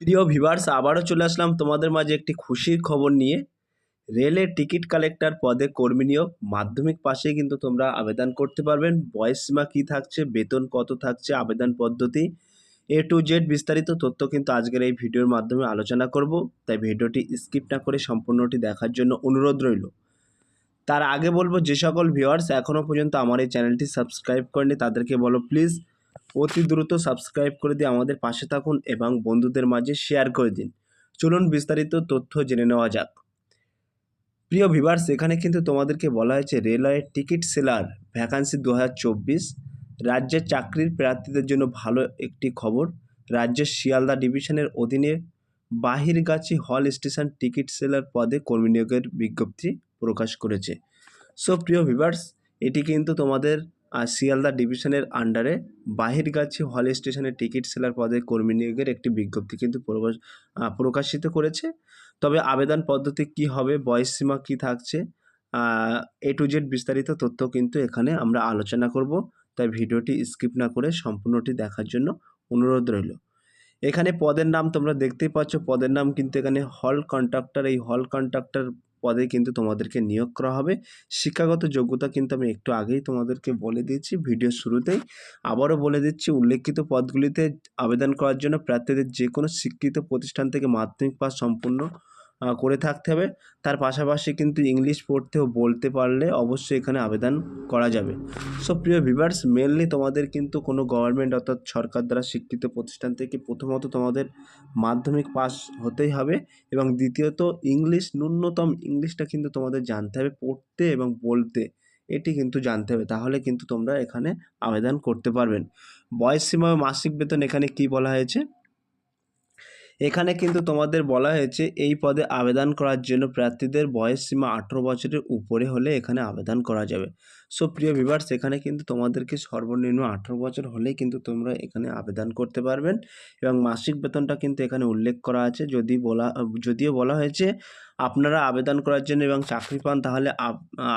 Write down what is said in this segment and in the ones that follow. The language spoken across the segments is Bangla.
প্রিয় ভিভার্স আবারও চলে আসলাম তোমাদের মাঝে একটি খুশির খবর নিয়ে। রেলের টিকিট কালেক্টর পদে কর্মী নিয়োগ, মাধ্যমিক পাশেই কিন্তু তোমরা আবেদন করতে পারবেন। বয়স সীমা কী থাকছে, বেতন কত থাকছে, আবেদন পদ্ধতি এ টু জেড বিস্তারিত তথ্য কিন্তু আজকের এই ভিডিওর মাধ্যমে আলোচনা করব। তাই ভিডিওটি স্কিপ না করে সম্পূর্ণটি দেখার জন্য অনুরোধ রইল। তার আগে বলব, যে সকল ভিউয়ার্স এখনও পর্যন্ত আমার এই চ্যানেলটি সাবস্ক্রাইব করেনি তাদেরকে বলো প্লিজ। অতি দ্রুত সাবস্ক্রাইব করে দিয়ে আমাদের পাশে থাকুন এবং বন্ধুদের মাঝে শেয়ার করে দিন। চলুন বিস্তারিত তথ্য জেনে নেওয়া যাক। প্রিয় ভিভার্স এখানে কিন্তু তোমাদেরকে বলা হয়েছে রেলওয়ের টিকিট সেলার ভ্যাকান্সি দু হাজার চব্বিশ রাজ্যের চাকরির প্রার্থীদের জন্য ভালো একটি খবর। রাজ্যের শিয়ালদা ডিভিশনের অধীনে বাহিরগাছি হল স্টেশন টিকিট সেলার পদে কর্মী নিয়োগের বিজ্ঞপ্তি প্রকাশ করেছে। সো প্রিয় ভিভার্স এটি কিন্তু তোমাদের শিয়ালদা ডিভিশনের আন্ডারে বাহিরগাছি হল স্টেশনের টিকিট সেলার পদে কর্মী নিয়োগের একটি বিজ্ঞপ্তি কিন্তু প্রকাশ প্রকাশিত করেছে। তবে আবেদন পদ্ধতি কি হবে বয়স সীমা কী থাকছে এ টু জেড বিস্তারিত তথ্য কিন্তু এখানে আমরা আলোচনা করব। তাই ভিডিওটি স্কিপ না করে সম্পূর্ণটি দেখার জন্য অনুরোধ রইল। এখানে পদের নাম তোমরা দেখতেই পাচ্ছ। পদের নাম কিন্তু এখানে হল কন্ট্রাক্টর এই হল কন্ট্রাক্টর পদে কিন্তু তোমাদেরকে নিয়োগ করা হবে। শিক্ষাগত যোগ্যতা কিন্তু আমি একটু আগেই তোমাদেরকে বলে দিয়েছি, ভিডিও শুরুতেই। আবারও বলে দিচ্ছি, উল্লেখিত পদগুলিতে আবেদন করার জন্য প্রার্থীদের যে কোনো স্বীকৃত প্রতিষ্ঠান থেকে মাধ্যমিক পাস সম্পূর্ণ করে থাকতে হবে। তার পাশাপাশি কিন্তু ইংলিশ পড়তে ও বলতে পারলে অবশ্যই এখানে আবেদন করা যাবে। সো প্রিয় ভিভার্স মেনলি তোমাদের কিন্তু কোনো গভর্নমেন্ট অর্থাৎ সরকার দ্বারা স্বীকৃত প্রতিষ্ঠান থেকে প্রথমত তোমাদের মাধ্যমিক পাস হতেই হবে এবং দ্বিতীয়ত ইংলিশ, ন্যূনতম ইংলিশটা কিন্তু তোমাদের জানতে হবে পড়তে এবং বলতে। এটি কিন্তু জানতে হবে। তাহলে কিন্তু তোমরা এখানে আবেদন করতে পারবেন। বয়স সীমা মাসিক বেতন এখানে কি বলা হয়েছে? এখানে কিন্তু তোমাদের বলা হয়েছে, এই পদে আবেদন করার জন্য প্রার্থীদের বয়স সীমা আঠেরো বছরের উপরে হলে এখানে আবেদন করা যাবে। সো, প্রিয় ভিভার্স এখানে কিন্তু তোমাদেরকে সর্বনিম্ন আঠেরো বছর হলেই কিন্তু তোমরা এখানে আবেদন করতে পারবেন এবং মাসিক বেতনটা কিন্তু এখানে উল্লেখ করা আছে। যদি বলা, যদিও বলা হয়েছে আপনারা আবেদন করার জন্য এবং চাকরি পান, তাহলে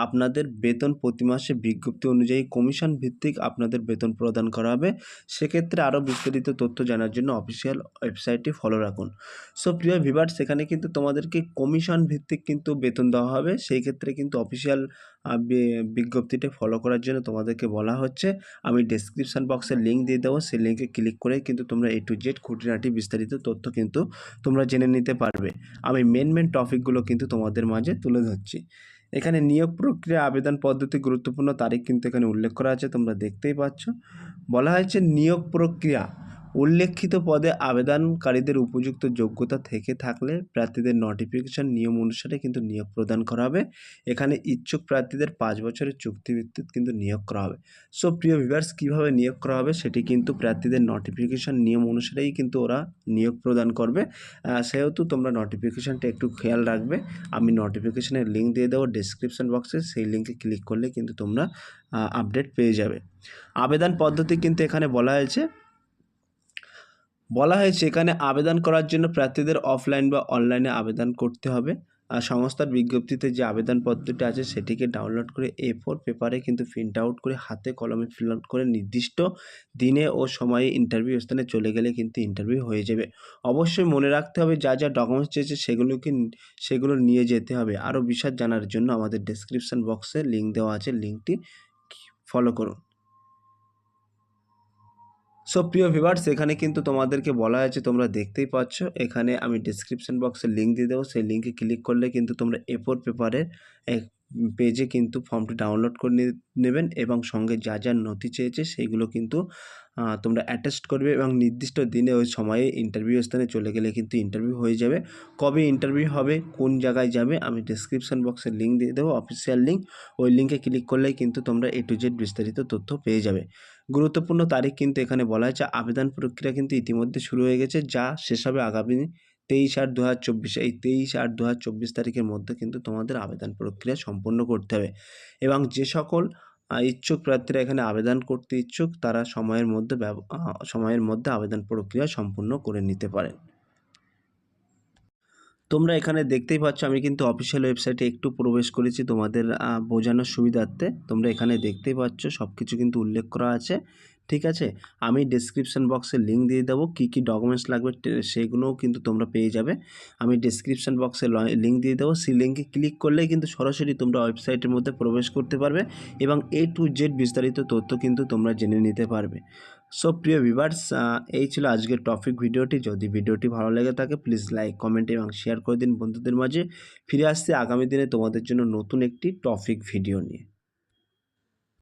আপনাদের বেতন প্রতি মাসে বিজ্ঞপ্তি অনুযায়ী কমিশন ভিত্তিক আপনাদের বেতন প্রদান করা হবে। সেক্ষেত্রে আরও বিস্তারিত তথ্য জানার জন্য অফিসিয়াল ওয়েবসাইটটি ফলো রাখুন। সো, প্রিয় ভিভার্স সেখানে কিন্তু তোমাদেরকে কমিশন ভিত্তিক কিন্তু বেতন দেওয়া হবে। সেই ক্ষেত্রে কিন্তু অফিসিয়াল বিজ্ঞপ্তিটা ফলো করার জন্য তোমাদেরকে বলা হচ্ছে। আমি ডেসক্রিপশন বক্সে লিঙ্ক দিয়ে দেবো। সেই লিঙ্কে ক্লিক করে কিন্তু তোমরা এ টু জেড খুঁটিনাটি বিস্তারিত তথ্য কিন্তু তোমরা জেনে নিতে পারবে। আমি মেন মেন টপিকগুলো কিন্তু তোমাদের মাঝে তুলে ধরছি। এখানে নিয়োগ প্রক্রিয়া, আবেদন পদ্ধতি, গুরুত্বপূর্ণ তারিখ কিন্তু এখানে উল্লেখ করা আছে, তোমরা দেখতেই পাচ্ছ। বলা হয়েছে নিয়োগ প্রক্রিয়া। উল্লেখিত পদে আবেদনকারীদের উপযুক্ত যোগ্যতা থেকে থাকলে প্রার্থীদের নোটিফিকেশন নিয়ম অনুসারে কিন্তু নিয়োগ প্রদান করা হবে। এখানে ইচ্ছুক প্রার্থীদের পাঁচ বছরের চুক্তিভিত্তিক কিন্তু নিয়োগ করা হবে। সো প্রিয় ভিভার্স কীভাবে নিয়োগ করা হবে সেটি কিন্তু প্রার্থীদের নোটিফিকেশন নিয়ম অনুসারেই কিন্তু ওরা নিয়োগ প্রদান করবে। সেহেতু তোমরা নোটিফিকেশানটা একটু খেয়াল রাখবে। আমি নোটিফিকেশানের লিঙ্ক দিয়ে দেবো ডিসক্রিপশন বক্সে সেই লিঙ্কে ক্লিক করলে কিন্তু তোমরা আপডেট পেয়ে যাবে। আবেদন পদ্ধতি কিন্তু এখানে বলা হয়েছে। বলা হয়েছে এখানে আবেদন করার জন্য প্রার্থীদের অফলাইন বা অনলাইনে আবেদন করতে হবে। আর সংস্থার বিজ্ঞপ্তিতে যে আবেদনপত্রটি আছে সেটিকে ডাউনলোড করে এ ফোর পেপারে কিন্তু প্রিন্ট আউট করে হাতে কলমে ফিল আউট করে নির্দিষ্ট দিনে ও সময়ে ইন্টারভিউ স্থানে চলে গেলে কিন্তু ইন্টারভিউ হয়ে যাবে। অবশ্যই মনে রাখতে হবে যা যা ডকুমেন্টস চেয়েছে সেগুলোকে সেগুলো নিয়ে যেতে হবে। আরও বিশদ জানার জন্য আমাদের ডেসক্রিপশন বক্সে লিঙ্ক দেওয়া আছে। লিঙ্কটি ফলো করুন। সো প্রিয় ভিভার্স এখানে কিন্তু তোমাদেরকে বলা হয়েছে, তোমরা দেখতেই পাচ্ছ। এখানে আমি ডিসক্রিপশন বক্সে লিঙ্ক দিয়ে দেবো। সেই লিঙ্কে ক্লিক করলে কিন্তু তোমরা এপোর পেপারের এক পেজে কিন্তু ফর্মটি ডাউনলোড করে নেবেন এবং সঙ্গে যা যা নথি চেয়েছে সেইগুলো কিন্তু তোমরা অ্যাটাস্ট করবে এবং নির্দিষ্ট দিনে ওই সময়ে ইন্টারভিউ স্থানে চলে গেলে কিন্তু ইন্টারভিউ হয়ে যাবে। কবে ইন্টারভিউ হবে, কোন জায়গায় যাবে, আমি ডিসক্রিপশন বক্সে লিঙ্ক দিয়ে দেবো অফিসিয়াল লিঙ্ক ওই লিঙ্কে ক্লিক করলেই কিন্তু তোমরা এ টু জেড বিস্তারিত তথ্য পেয়ে যাবে। গুরুত্বপূর্ণ তারিখ কিন্তু এখানে বলা হয়েছে, আবেদন প্রক্রিয়া কিন্তু ইতিমধ্যে শুরু হয়ে গেছে, যা শেষ হবে আগামী তেইশ আট দু হাজার চব্বিশে, এই তেইশ আট দু হাজার চব্বিশ তারিখের মধ্যে কিন্তু তোমাদের আবেদন প্রক্রিয়া সম্পন্ন করতে হবে। এবং যে সকল ইচ্ছুক প্রার্থীরা এখানে আবেদন করতে ইচ্ছুক, তারা সময়ের মধ্যে সময়ের মধ্যে আবেদন প্রক্রিয়া সম্পূর্ণ করে নিতে পারেন। তোমরা এখানে দেখতেই পাচ্ছ, আমি কিন্তু অফিসিয়াল ওয়েবসাইটে একটু প্রবেশ করেছি তোমাদের বোঝানোর সুবিধার্থে। তোমরা এখানে দেখতেই পাচ্ছ সব কিছু কিন্তু উল্লেখ করা আছে। ঠিক আছে? আমি ডিসক্রিপশান বক্সে লিঙ্ক দিয়ে দেবো, কী কী ডকুমেন্টস লাগবে সেগুলোও কিন্তু তোমরা পেয়ে যাবে। আমি ডিসক্রিপশান বক্সে লিঙ্ক দিয়ে দেবো, সেই লিঙ্কে ক্লিক করলেই কিন্তু সরাসরি তোমরা ওয়েবসাইটের মধ্যে প্রবেশ করতে পারবে এবং এ টু জেড বিস্তারিত তথ্য কিন্তু তোমরা জেনে নিতে পারবে। সো প্রিয় ভিভার্স এই ছিল আজকের টপিক ভিডিওটি। যদি ভিডিওটি ভালো লেগে থাকে প্লিজ লাইক কমেন্ট এবং শেয়ার করে দিন বন্ধুদের মাঝে। ফিরে আসছে আগামী দিনে তোমাদের জন্য নতুন একটি টপিক ভিডিও নিয়ে।